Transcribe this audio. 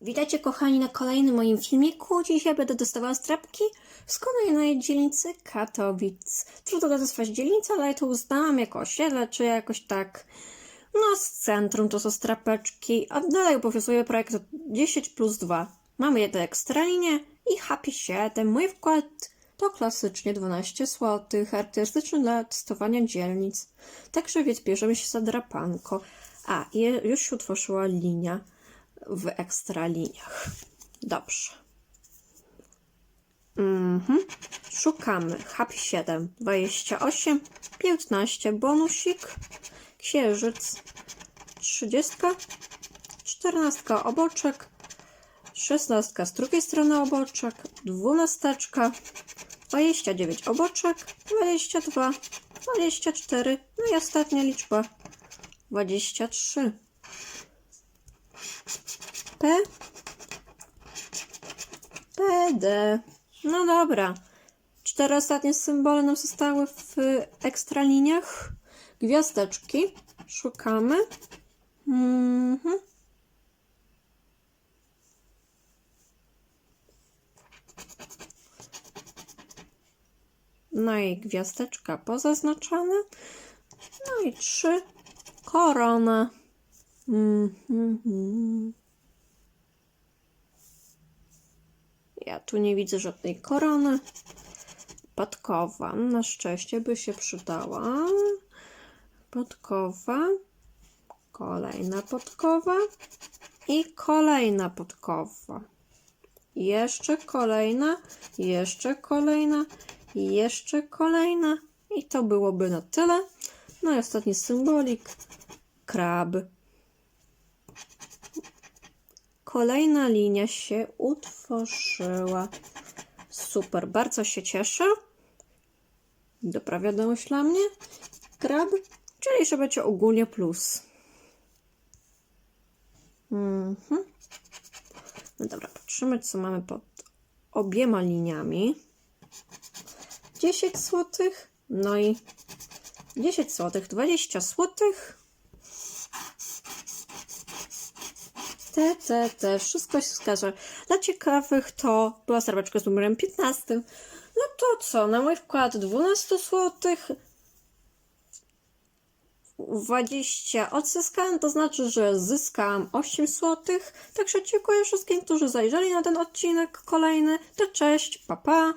Witajcie kochani na kolejnym moim filmiku. Dzisiaj będę dostawała strapki z kolejnej dzielnicy Katowic. Trudno to nazwać dzielnicę, ale ja to uznałam jako osiedle, czy jakoś tak. No, z centrum to są strapeczki, a dalej obowiązuje projekt 10 plus 2. Mamy jedno ekstralinie i Happy 7. Mój wkład to klasycznie 12 zł, charakterystyczny dla testowania dzielnic. Także więc bierzemy się za drapanko. A, już się utworzyła linia w ekstraliniach. Dobrze. Mhm. Szukamy. Happy 7, 28, 15, bonusik, księżyc, 30, 14 oboczek, 16 z drugiej strony oboczek, 12, 29 oboczek, 22, 24, no i ostatnia liczba. 23. P. PD. No dobra. Cztery ostatnie symbole nam zostały w ekstraliniach. Gwiazdeczki. Szukamy. Mhm. No i gwiazdeczka pozaznaczona. No i trzy. Korona. Mhm. Ja tu nie widzę żadnej korony. Podkowa. Na szczęście by się przydała. Podkowa. Kolejna podkowa. I kolejna podkowa. Jeszcze kolejna. Jeszcze kolejna. Jeszcze kolejna. I to byłoby na tyle. No i ostatni symbolik. Krab. Kolejna linia się utworzyła. Super, bardzo się cieszę. Dobra wiadomość dla mnie. Krab, czyli że będzie ogólnie plus. Mhm. No dobra, patrzymy, co mamy pod obiema liniami. 10 zł, no i 10 zł, 20 złotych. Te, te, te, wszystko się zgadza. Dla ciekawych to była strapeczka z numerem 15. No to co, na mój wkład 12 zł 20 odzyskałem, to znaczy, że zyskałam 8 zł. Także dziękuję wszystkim, którzy zajrzeli na ten odcinek kolejny. To cześć, pa pa!